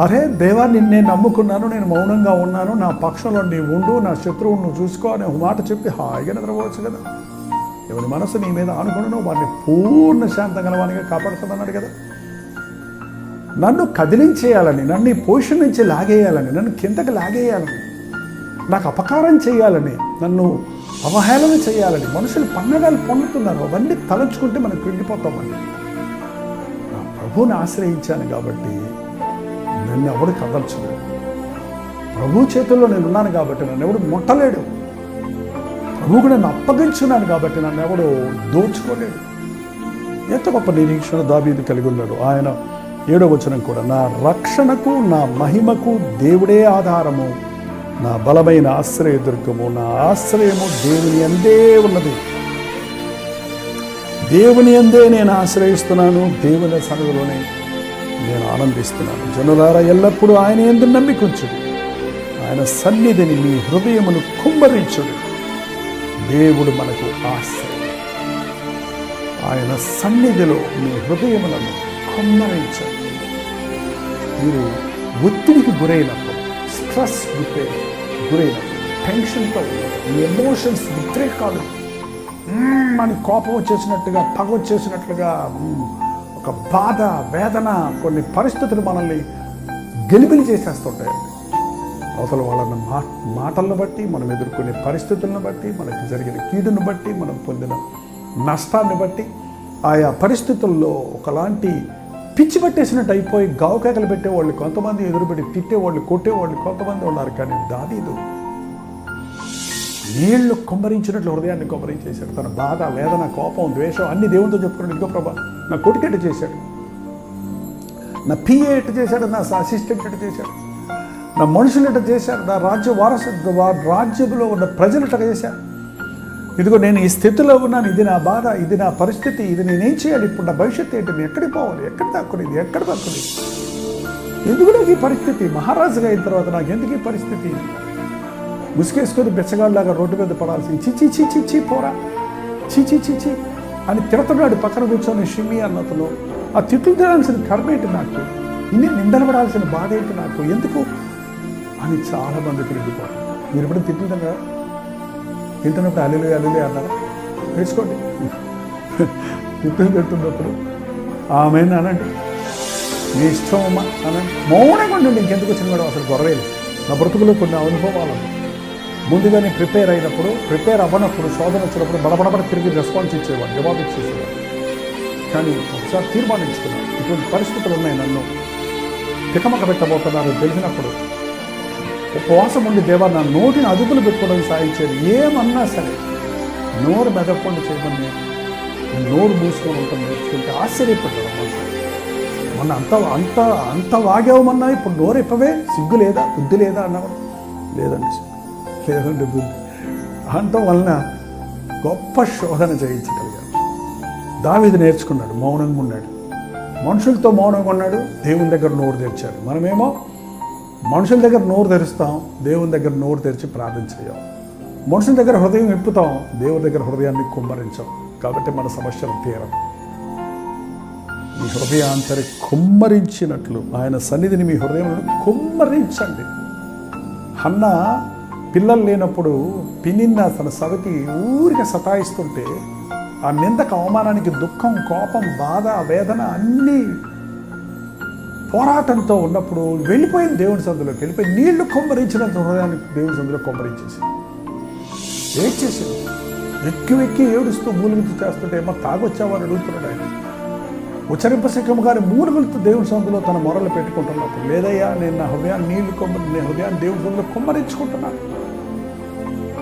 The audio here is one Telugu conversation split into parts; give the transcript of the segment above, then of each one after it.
అరే దేవా నిన్నే నమ్ముకున్నాను నేను మౌనంగా ఉన్నాను నా పక్షంలో నీ ఉండు నా శత్రువును నువ్వు చూసుకో అనే ఒక మాట చెప్పి హాయిగా నిద్రపోవచ్చు కదా. ఎవరి మనసు నీ మీద ఆనుకున్నానో వాడిని పూర్ణ శాంతం గలవానిగా కాపాడుతుందన్నాడు కదా. నన్ను కదిలించేయాలని నన్ను ఈ పొజిషన్ నుంచి లాగేయాలని నన్ను కిందకి లాగేయాలని నాకు అపకారం చేయాలని నన్ను అవహేళన చేయాలని మనుషులు పన్నగాలు పొందుతున్నారు అవన్నీ తలంచుకుంటే మనం కృంగిపోతామని నా ప్రభువుని ఆశ్రయించాను కాబట్టి నన్ను ఎవడు కదల్చలేడు. ప్రభు చేతుల్లో నేను ఉన్నాను కాబట్టి నన్ను ఎవడు ముట్టలేడు. ప్రభువుకు నన్ను అప్పగించున్నాను కాబట్టి నన్ను ఎవడు దోచుకోలేడు. ఎంత గొప్ప నిరీక్షణ దాబీది కలిగి ఉన్నాడు. ఆయన ఏడో వచనం కూడా నా రక్షణకు నా మహిమకు దేవుడే ఆధారము. నా బలమైన ఆశ్రయదుర్గము నా ఆశ్రయము దేవుని అందే ఉన్నది. దేవుని అందే నేను ఆశ్రయిస్తున్నాను దేవుని సన్నిధిలోనే. నేను ఆనందిస్తున్నాను. జనులారా ఎల్లప్పుడూ ఆయన ఎందు నమ్మికుంచుడు ఆయన సన్నిధిని మీ హృదయమును కుమ్మరించుడు దేవుడు మనకు ఆశ్రయం ఆయన సన్నిధిలో మీ హృదయములను కుమ్మరించండి మీరు ఒత్తిడికి గురైనప్పుడు స్ట్రెస్ గురై గురైనప్పుడు టెన్షన్తో మీ ఎమోషన్స్ ఉద్రేకాలు మ్మ్ అని కోపం వచ్చేసినట్టుగా పగ వచ్చేసినట్లుగా ఒక బాధ వేదన కొన్ని పరిస్థితులు మనల్ని గెలిపిలి చేసేస్తుంటాయి. అవతల వాళ్ళని మా మాటలను బట్టి మనం ఎదుర్కొనే పరిస్థితులను బట్టి మనకు జరిగిన కీడును బట్టి మనం పొందిన నష్టాన్ని బట్టి ఆయా పరిస్థితుల్లో ఒకలాంటి పిచ్చి పట్టేసినట్టు అయిపోయి గావుకేకలు పెట్టేవాళ్ళు కొంతమంది ఎదురుబడి తిట్టేవాళ్ళు కొట్టేవాళ్ళు కొంతమంది ఉన్నారు. కానీ దావీదు నీళ్ళు కుమ్మరించినట్లు హృదయాన్ని కుమ్మరించేశాడు తన బాధ వేదన కోపం ద్వేషం అన్ని దేవునితో చెప్పుకున్నాడు. ఇదిగో ప్రభా నా కొడుకెట్టు చేశాడు? నా పిఏ ఎట్టు చేశాడు? నా అసిస్టెంట్ ఎట్టు చేశాడు? నా మనుషులు ఎట్ట చేశారు? నా రాజ్య వారసు రాజ్యంలో ఉన్న ప్రజలు ఎట్ట చేశారు? ఇదిగో నేను ఈ స్థితిలో ఉన్నాను. ఇది నా బాధ ఇది నా పరిస్థితి. ఇది నేనేం చేయాలి? ఇప్పుడు నా భవిష్యత్తు ఏంటి? నేను ఎక్కడికి పోవాలి? ఎక్కడ దక్కునేది? ఎక్కడ దక్కునేది? ఎందుకు నాకు ఈ పరిస్థితి? మహారాజుగా అయిన తర్వాత నాకు ఎందుకు ఈ పరిస్థితి? ముసుగేసుకొని బెచ్చగాళ్ళలాగా రోడ్డు మీద పడాల్సి చిచి చిచి చీ పోరా. చిచి చిచి అని తిడుతున్నాడు పక్కన కూర్చొని షిమ్మి అన్నతలో ఆ తిట్లు తినాల్సిన కర్మ ఏంటి నాకు? ఇన్ని నిందలు బాధ ఏంటి నాకు? ఎందుకు? అని చాలా మంది తిరిగిపోతారు మీరు ఎప్పుడు తిట్లు కదా తింటున్నప్పుడు అల్లులు అల్లులే అన్నారా? నేర్చుకోండి. తిట్లు తింటున్నప్పుడు ఆమె అనండి. నీ ఇష్టం అమ్మా అనండి. మౌనంగా ఉండండి ఇంకెందుకు వచ్చిన మేడం అసలు గొర్రెలు నా బ్రతుకులో కొన్ని అనుభవాలు ముందుగానే ప్రిపేర్ అయినప్పుడు ప్రిపేర్ అవ్వనప్పుడు శోధన వచ్చినప్పుడు బడబడబడ తిరిగి రెస్పాన్స్ ఇచ్చేవాడు జవాబు ఇచ్చేసేవాడు. కానీ ఒకసారి తీర్మానించుకున్నాను ఇటువంటి పరిస్థితులు ఉన్నాయి నన్ను. తికమక పెట్టబోతున్నారు తెలిసినప్పుడు. ఉపవాసం ఉండి దేవా నా నోటిని అదుపులు పెట్టుకోవడం సాధించేది ఏమన్నా సరే నోరు మెదపకుండా చేయమని నేను నోరు మూసుకొని ఉంటాం నేర్చుకుంటే ఆశ్చర్యపడ్డాడు మనుషులు మొన్న అంత అంత అంత వాగేవమన్నా ఇప్పుడు నోరు ఇప్పవే? సిగ్గు లేదా? బుద్ధి లేదా? అన్నవాడు. లేదండి లేదండి బుద్ధి. వలన గొప్ప శోధన చేయించగలిగాడు. దావిది నేర్చుకున్నాడు మౌనంగా ఉన్నాడు. మనుషులతో మౌనంగా ఉన్నాడు దేవుని దగ్గర నోరు తెరిచాడు. మనమేమో మనుషుల దగ్గర నోరు తెరుస్తాం దేవుని దగ్గర నోరు తెరిచి ప్రార్థన చేయం. మనుషుల దగ్గర హృదయం ఇప్పుతాం దేవుని దగ్గర హృదయాన్ని కుమ్మరించాం. కాబట్టి మన సమస్యలు తీరం మీ హృదయాంతరి కుమ్మరించినట్లు ఆయన సన్నిధిని మీ హృదయంలో కుమ్మరించండి. అన్నా పిల్లలు లేనప్పుడు పిన్నిన్న తన సవతి ఊరిక సతాయిస్తుంటే ఆ నిందకు అవమానానికి దుఃఖం కోపం బాధ వేదన అన్నీ పోరాటంతో ఉన్నప్పుడు వెళ్ళిపోయింది దేవుని సందులోకి. వెళ్ళిపోయి నీళ్ళు కొమ్మరించినంత హృదయాన్ని దేవుని సందులో కొమ్మరించేసి ఏడ్చేసింది. ఎక్కి వెక్కి ఏడుస్తూ మూలుగుతూ చేస్తుంటే ఏమో తాగొచ్చావని అడుగుతున్నాడు ఆయన. ఉచ్చరింపశకము గారి మూలుగులతో దేవుని సందులో తన మొరలు పెట్టుకుంటున్నప్పుడు లేదయ్యా నేను నా హృదయాన్ని నీళ్ళు కొమ్మ నేను హృదయాన్ని దేవుని సందులో కుమ్మరించుకుంటున్నాను.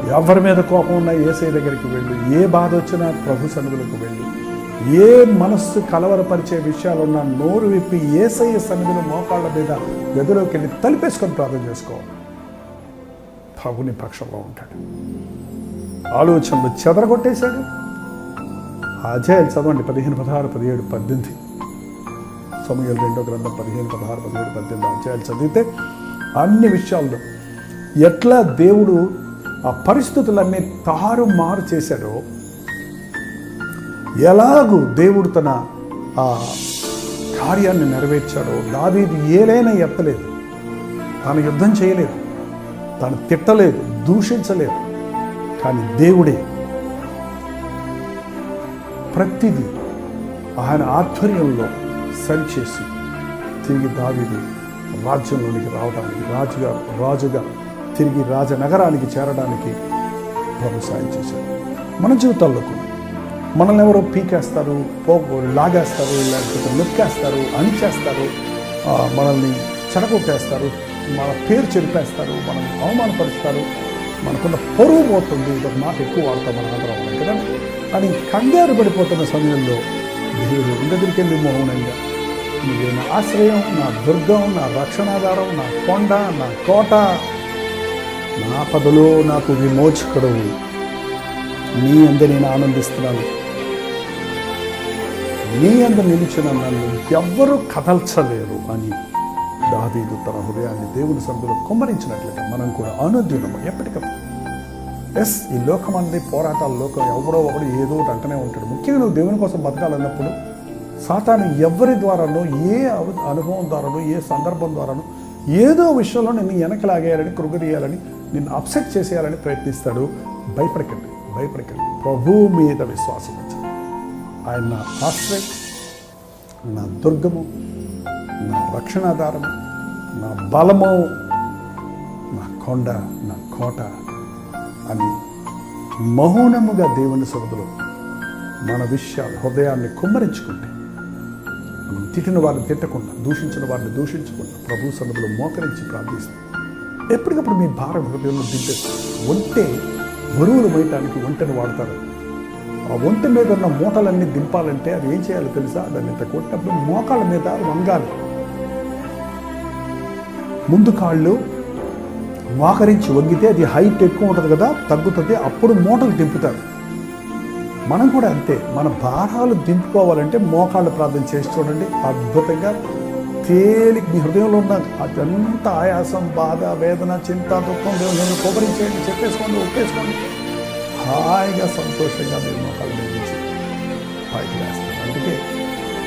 ఎవరి మీద కోపం ఉన్నా ఏసై దగ్గరికి వెళ్ళు. ఏ బాధ వచ్చినా ప్రభు సన్నిధులకు వెళ్ళు. ఏ మనస్సు కలవరపరిచే విషయాలున్నా నోరు విప్పి ఏసయ్య సన్నిధిలో మోకాళ్ళ మీద గదిలోకి వెళ్ళి తలిపేసుకొని ప్రార్థన చేసుకో. ప్రభుని పక్షంలో ఉంటాడు. ఆలోచనలు చెదరగొట్టేశాడు. అధ్యాయాలు చదవండి. పదిహేను పదహారు పదిహేడు పద్దెనిమిది. సమయాలు రెండో గ్రంథం పదిహేను పదహారు పదిహేడు పద్దెనిమిది అధ్యాయాలు చదివితే అన్ని విషయాల్లో ఎట్లా దేవుడు ఆ పరిస్థితులన్నీ తారుమారు చేశాడో ఎలాగూ దేవుడు తన ఆ కార్యాన్ని నెరవేర్చాడో దావీదు ఏలైనా ఎత్తలేదు. తాను యుద్ధం చేయలేదు. తాను తిట్టలేదు దూషించలేదు. కానీ దేవుడే ప్రతిదీ ఆయన ఆధ్వర్యంలో సరిచేసి తిరిగి దావిది రాజ్యంలోనికి రావడానికి రాజుగా రాజుగా తిరిగి రాజనగరానికి చేరడానికి ప్రభు సాయం చేశారు. మన జీవితాల్లో కూడా మనల్ని ఎవరో పీకేస్తారు పో లాగేస్తారు లేకపోతే నొక్కేస్తారు అణిచేస్తారు మనల్ని చెడగొట్టేస్తారు మన పేరు చెరిపేస్తారు మనల్ని అవమానపరుస్తారు. మనకున్న పరువు పోతుంది. ఇదొక మాట ఎక్కువ వాడతాం మన ఆంధ్ర కదా? అని కంగారు పడిపోతున్న సమయంలో దేవుడు దగ్గరికి వెళ్ళి మౌనంగా నువ్వే నా ఆశ్రయం నా దుర్గం నా రక్షణాధారం నా కొండ నా కోట నా పదలో నాకు విమోచకుడు నీ అందరి నేను ఆనందిస్తున్నాను. నీ అందరు నిలిచిన నన్ను ఎవ్వరూ కదల్చలేరు అని దావీదు తన హృదయాన్ని దేవుని సందులో కుమ్మరించినట్లుగా మనం కూడా అనుదినము ఎప్పటికప్పుడు ఎస్ ఈ లోకం అనేది పోరాటాల లోకం ఎవడో ఒకడు ఏదో ఒకటి అంటనే ఉంటాడు. ముఖ్యంగా నువ్వు దేవుని కోసం బతకాలన్నప్పుడు సాతాను ఎవరి ద్వారానో ఏ అనుభవం ద్వారానో ఏ సందర్భం ద్వారానో ఏదో విషయంలో నిన్ను వెనకలాగేయాలని కృగదీయాలని నిన్ను అప్సెట్ చేసేయాలని ప్రయత్నిస్తాడు. భయపడకండి భయపడకండి. ప్రభు మీద విశ్వాసం ఆయన నా ఆశ్రయం నా దుర్గము నా రక్షణాధారము నా బలము నా కొండ నా కోట. అని మౌనముగా దేవుని సభలో మన విషయాలు హృదయాన్ని కుమ్మరించుకుంటే మనం తిట్టిన వారిని తిట్టకుండా దూషించిన వారిని దూషించకుండా ప్రభు సన్నిధిలో మోకరించి ప్రార్థిస్తాం. ఎప్పటికప్పుడు మీ భారం హృదయంలో దిద్దే ఒంటే బరువులు మోయటానికి ఒంటని వాడతారు. ఆ ఒంట మీద ఉన్న మూటలన్నీ దింపాలంటే అది ఏం చేయాలో తెలుసా? దాన్ని ఇంత కొట్టినప్పుడు మోకాళ్ళ మీద వంగాలి. ముందు కాళ్ళు వాకరించి వంగితే అది హైట్ ఎక్కువ ఉంటుంది కదా తగ్గుతుంది అప్పుడు మూటలు దింపుతారు. మనం కూడా అంతే మన భారాలు దింపుకోవాలంటే మోకాళ్ళు ప్రార్థన చేసి చూడండి. అద్భుతంగా తేలిక మీ హృదయంలో ఉన్న అదంతా ఆయాసం బాధ వేదన చింత దుఃఖం దేవుని కొబ్బరించేయండి చెప్పేసుకోండి ఒప్పేసుకోండి. హాయిగా సంతోషంగా మీరు మోకాళ్ళు నిర్మించి పైకి వేస్తారు అందుకే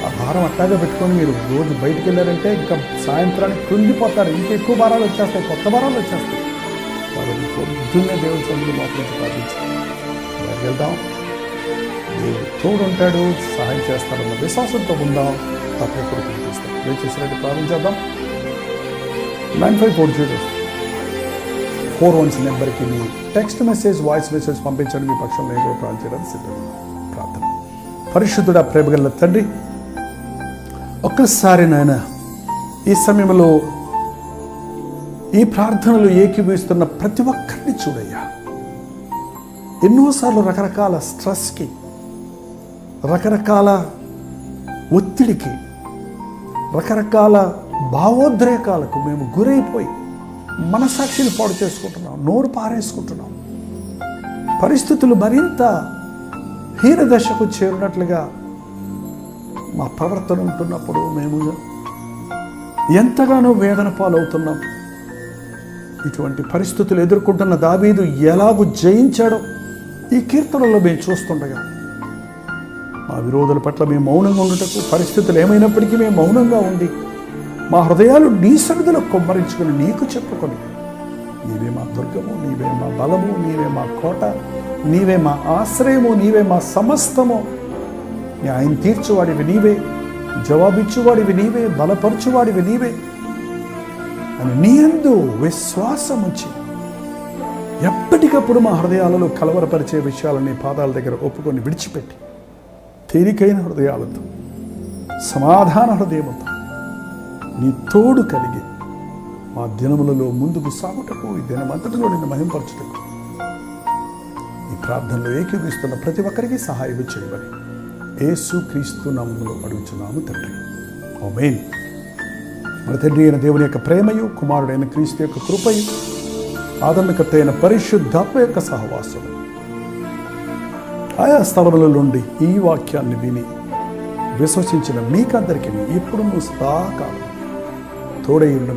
ఆ భారం అట్టాగా పెట్టుకొని మీరు రోజు బయటికి వెళ్ళారంటే ఇంకా సాయంత్రానికి కృంగిపోతారు. ఇంకా ఎక్కువ భారాలు వచ్చేస్తాయి. కొత్త భారాలు వచ్చేస్తాయి. కాబట్టి పొద్దున్నే దేవుని సన్నిధి మోకరించి ప్రార్థించాలి వెళ్దాం. దేవుడు తోడుంటాడు. సహాయం చేస్తాడన్న విశ్వాసంతో ఉందాం. తప్పకుండా కనిపిస్తాం ఏం చేసినట్టు ప్రారంభించేద్దాం nine five four zero four ones నెంబర్కి మీ టెక్స్ట్ మెసేజ్ వాయిస్ మెసేజ్ పంపించండి. మీ పక్షంలో నేను కూడా ప్రార్థన చేయడానికి సిద్ధంగా ప్రార్థన. పరిశుద్ధుడ ప్రేమగల తండ్రి ఒక్కసారి నాయన ఈ సమయంలో ఈ ప్రార్థనలు ఏకీభవిస్తున్న ప్రతి ఒక్కరిని చూడయ్యా. ఎన్నోసార్లు రకరకాల స్ట్రెస్కి రకరకాల ఒత్తిడికి రకరకాల భావోద్రేకాలకు మేము గురైపోయి మనసాక్షిని పాడు చేసుకుంటున్నాం నోరు పారేసుకుంటున్నాం. పరిస్థితులు మరింత హీనదశకు చేరినట్లుగా మా ప్రవర్తన ఉంటున్నప్పుడు మేము ఎంతగానో వేదన పాలవుతున్నాం. ఇటువంటి పరిస్థితులు ఎదుర్కొంటున్న దావీదు ఎలాగూ జయించాడో ఈ కీర్తనలో మేము చూస్తుండగా మా విరోధుల పట్ల మేము మౌనంగా ఉండటకు పరిస్థితులు ఏమైనప్పటికీ మేము మౌనంగా ఉండి మా హృదయాలు నీ సన్నిధిలో కొమ్మరించుకుని నీకు చెప్పుకొని నీవే మా దుర్గము నీవే మా బలము నీవే మా కోట నీవే మా ఆశ్రయము నీవే మా సమస్తము న్యాయం తీర్చువాడివి నీవే జవాబిచ్చువాడివి నీవే బలపరచువాడివి నీవే అని నీ అందు విశ్వాసం ఉంచి ఎప్పటికప్పుడు మా హృదయాలలో కలవరపరిచే విషయాలని పాదాల దగ్గర ఒప్పుకొని విడిచిపెట్టి తేలికైన హృదయాలతో సమాధాన హృదయంతో నీ తోడు కలిగి మా దినములలో ముందుకు సాగుటకు ఈ దినమంతటిలో నిన్ను మహింపరచుటకు ఈ ప్రార్థనలో ఏకీభిస్తున్న ప్రతి ఒక్కరికి సహాయం చేయమని యేసు క్రీస్తు నామములో అడుగుచున్నాము తండ్రి. ఆమేన్. మన తండ్రి అయిన దేవుని యొక్క ప్రేమయు కుమారుడైన క్రీస్తు యొక్క కృపయు ఆధమికత అయిన పరిశుద్ధాత్మ యొక్క సహవాసము. ఆయా స్థలముల నుండి ఈ వాక్యాన్ని విని విశ్వసించిన మీకందరికీ ఇప్పుడు సదాకాలం తోడై ఉన్న